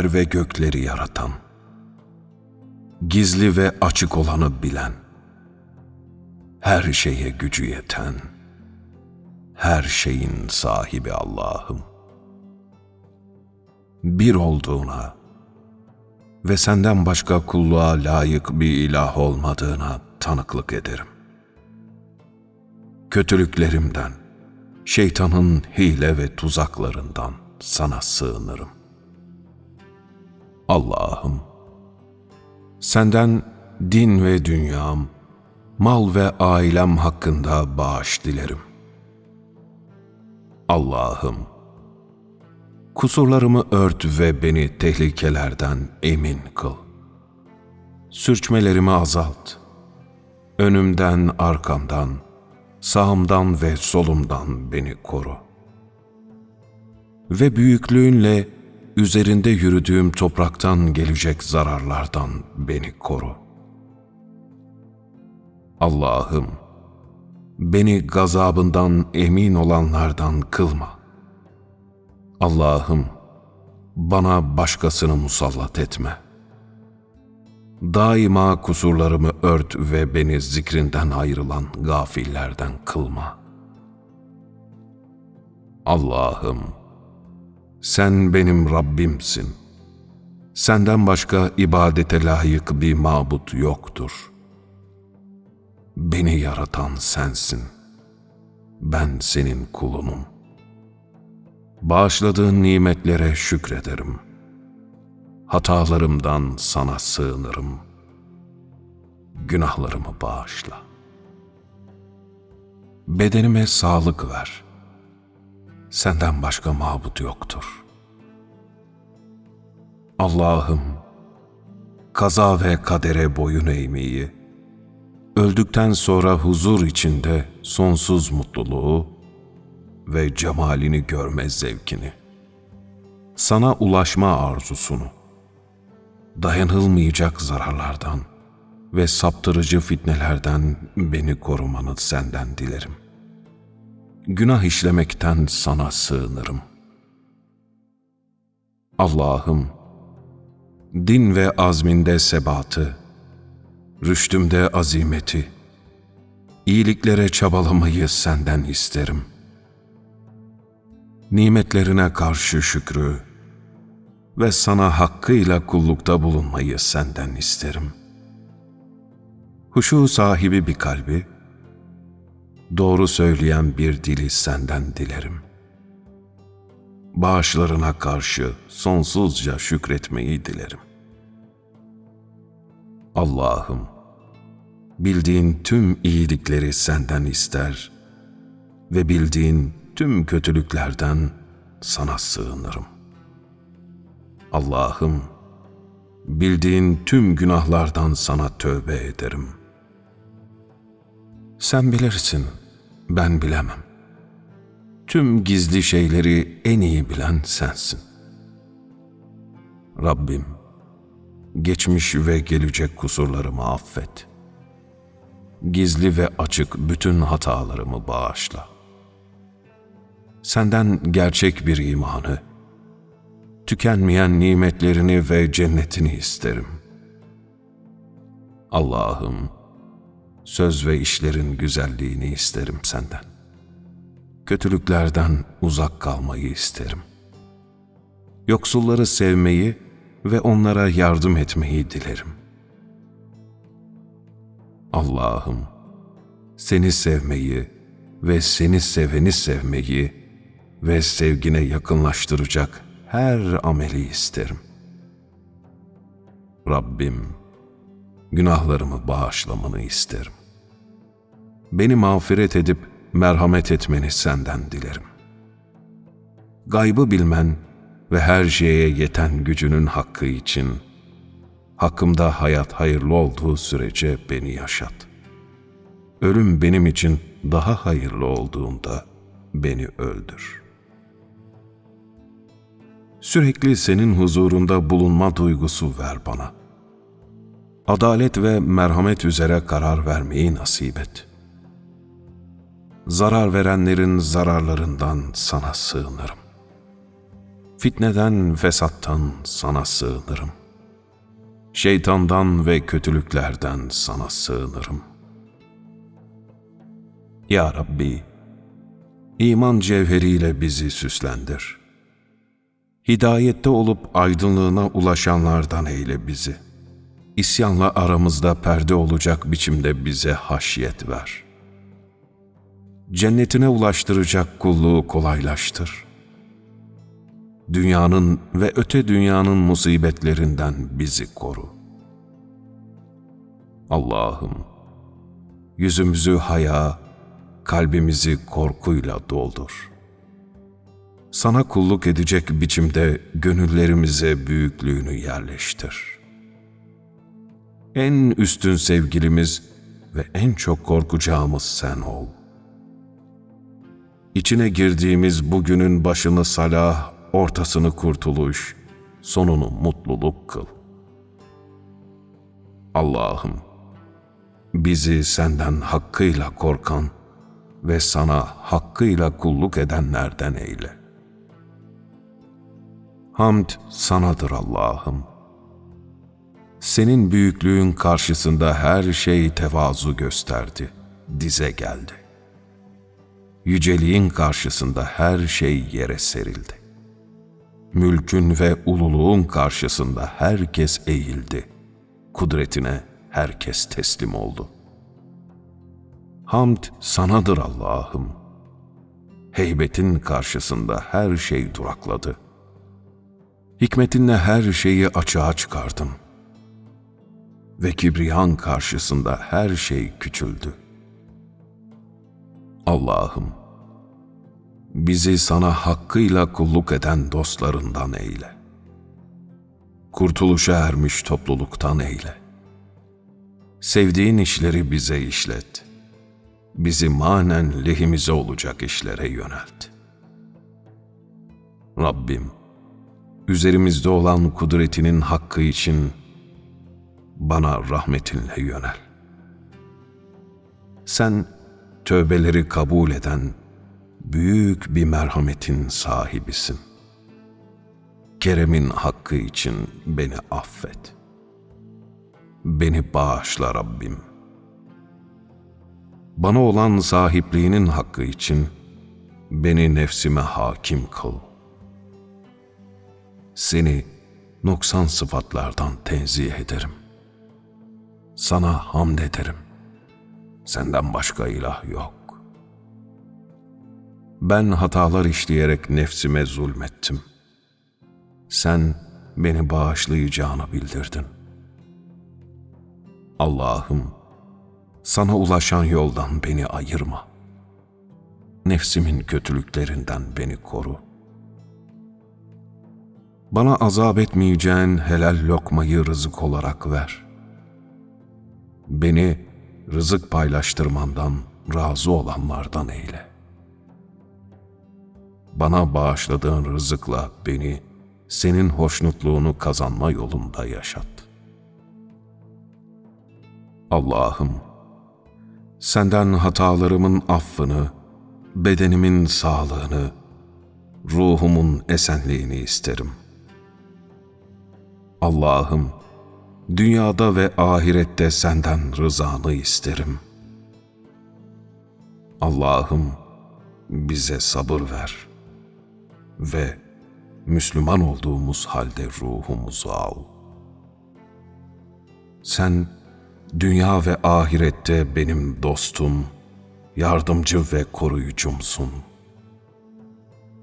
Yer ve gökleri yaratan, gizli ve açık olanı bilen, her şeye gücü yeten, her şeyin sahibi Allah'ım. Bir olduğuna ve senden başka kulluğa layık bir ilah olmadığına tanıklık ederim. Kötülüklerimden, şeytanın hile ve tuzaklarından sana sığınırım. Allah'ım, senden din ve dünyam, mal ve ailem hakkında bağış dilerim. Allah'ım, kusurlarımı ört ve beni tehlikelerden emin kıl. Sürçmelerimi azalt. Önümden, arkamdan, sağımdan ve solumdan beni koru. Ve büyüklüğünle üzerinde yürüdüğüm topraktan gelecek zararlardan beni koru. Allah'ım, beni gazabından emin olanlardan kılma. Allah'ım, bana başkasını musallat etme. Daima kusurlarımı ört ve beni zikrinden ayrılan gafillerden kılma. Allah'ım, sen benim Rabbimsin. Senden başka ibadete layık bir mabut yoktur. Beni yaratan sensin. Ben senin kulunum. Bağışladığın nimetlere şükrederim. Hatalarımdan sana sığınırım. Günahlarımı bağışla. Bedenime sağlık ver.'' Senden başka mabut yoktur. Allah'ım, kaza ve kadere boyun eğmeyi, öldükten sonra huzur içinde sonsuz mutluluğu ve cemalini görme zevkini, sana ulaşma arzusunu, dayanılmayacak zararlardan ve saptırıcı fitnelerden beni korumanı senden dilerim.'' Günah işlemekten sana sığınırım. Allah'ım, din ve azminde sebatı, rüştümde azimeti, iyiliklere çabalamayı senden isterim. Nimetlerine karşı şükrü ve sana hakkıyla kullukta bulunmayı senden isterim. Huşu sahibi bir kalbi, doğru söyleyen bir dili senden dilerim. Bağışlarına karşı sonsuzca şükretmeyi dilerim. Allah'ım, bildiğin tüm iyilikleri senden ister ve bildiğin tüm kötülüklerden sana sığınırım. Allah'ım, bildiğin tüm günahlardan sana tövbe ederim. Sen bilirsin.'' Ben bilemem. Tüm gizli şeyleri en iyi bilen sensin. Rabbim, geçmiş ve gelecek kusurlarımı affet. Gizli ve açık bütün hatalarımı bağışla. Senden gerçek bir imanı, tükenmeyen nimetlerini ve cennetini isterim. Allah'ım, söz ve işlerin güzelliğini isterim senden. Kötülüklerden uzak kalmayı isterim. Yoksulları sevmeyi ve onlara yardım etmeyi dilerim. Allah'ım, seni sevmeyi ve seni seveni sevmeyi ve sevgine yakınlaştıracak her ameli isterim. Rabbim, günahlarımı bağışlamanı isterim. Beni mağfiret edip merhamet etmeni senden dilerim. Gaybı bilmen ve her şeye yeten gücünün hakkı için hakkımda hayat hayırlı olduğu sürece beni yaşat. Ölüm benim için daha hayırlı olduğunda beni öldür. Sürekli senin huzurunda bulunma duygusu ver bana.'' Adalet ve merhamet üzere karar vermeyi nasip et. Zarar verenlerin zararlarından sana sığınırım. Fitneden, fesattan sana sığınırım. Şeytandan ve kötülüklerden sana sığınırım. Ya Rabbi, iman cevheriyle bizi süslendir. Hidayette olup aydınlığına ulaşanlardan eyle bizi. İsyanla aramızda perde olacak biçimde bize haşyet ver. Cennetine ulaştıracak kulluğu kolaylaştır. Dünyanın ve öte dünyanın musibetlerinden bizi koru. Allah'ım, yüzümüzü haya, kalbimizi korkuyla doldur. Sana kulluk edecek biçimde gönüllerimize büyüklüğünü yerleştir. En üstün sevgilimiz ve en çok korkacağımız sen ol. İçine girdiğimiz bugünün başını salah, ortasını kurtuluş, sonunu mutluluk kıl. Allah'ım, bizi senden hakkıyla korkan ve sana hakkıyla kulluk edenlerden eyle. Hamd sanadır Allah'ım. Senin büyüklüğün karşısında her şey tevazu gösterdi, dize geldi. Yüceliğin karşısında her şey yere serildi. Mülkün ve ululuğun karşısında herkes eğildi. Kudretine herkes teslim oldu. Hamd sanadır Allah'ım. Heybetin karşısında her şey durakladı. Hikmetinle her şeyi açığa çıkardın. Ve kibriyan karşısında her şey küçüldü. Allah'ım, bizi sana hakkıyla kulluk eden dostlarından eyle. Kurtuluşa ermiş topluluktan eyle. Sevdiğin işleri bize işlet. Bizi manen lehimize olacak işlere yönelt. Rabbim, üzerimizde olan kudretinin hakkı için bana rahmetinle yönel. Sen tövbeleri kabul eden büyük bir merhametin sahibisin. Keremin hakkı için beni affet. Beni bağışla Rabbim. Bana olan sahipliğinin hakkı için beni nefsime hakim kıl. Seni noksan sıfatlardan tenzih ederim. Sana hamd ederim. Senden başka ilah yok. Ben hatalar işleyerek nefsime zulmettim. Sen beni bağışlayacağını bildirdin. Allah'ım, sana ulaşan yoldan beni ayırma. Nefsimin kötülüklerinden beni koru. Bana azap etmeyeceğin helal lokmayı rızık olarak ver. Beni rızık paylaştırmandan razı olanlardan eyle bana bağışladığın rızıkla beni senin hoşnutluğunu kazanma yolunda yaşat. Allah'ım, senden hatalarımın affını, bedenimin sağlığını, ruhumun esenliğini isterim. Allah'ım, dünyada ve ahirette senden rızanı isterim. Allah'ım, bize sabır ver.'' ve Müslüman olduğumuz halde ruhumuzu al. Sen dünya ve ahirette benim dostum, yardımcı ve koruyucumsun.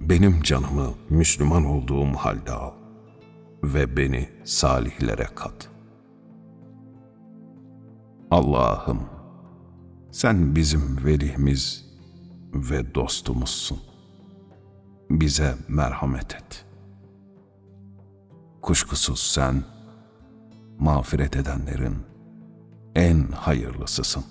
Benim canımı Müslüman olduğum halde al ve beni salihlere kat. Allah'ım, sen bizim velimiz ve dostumuzsun bize merhamet et. Kuşkusuz sen, mağfiret edenlerin en hayırlısısın.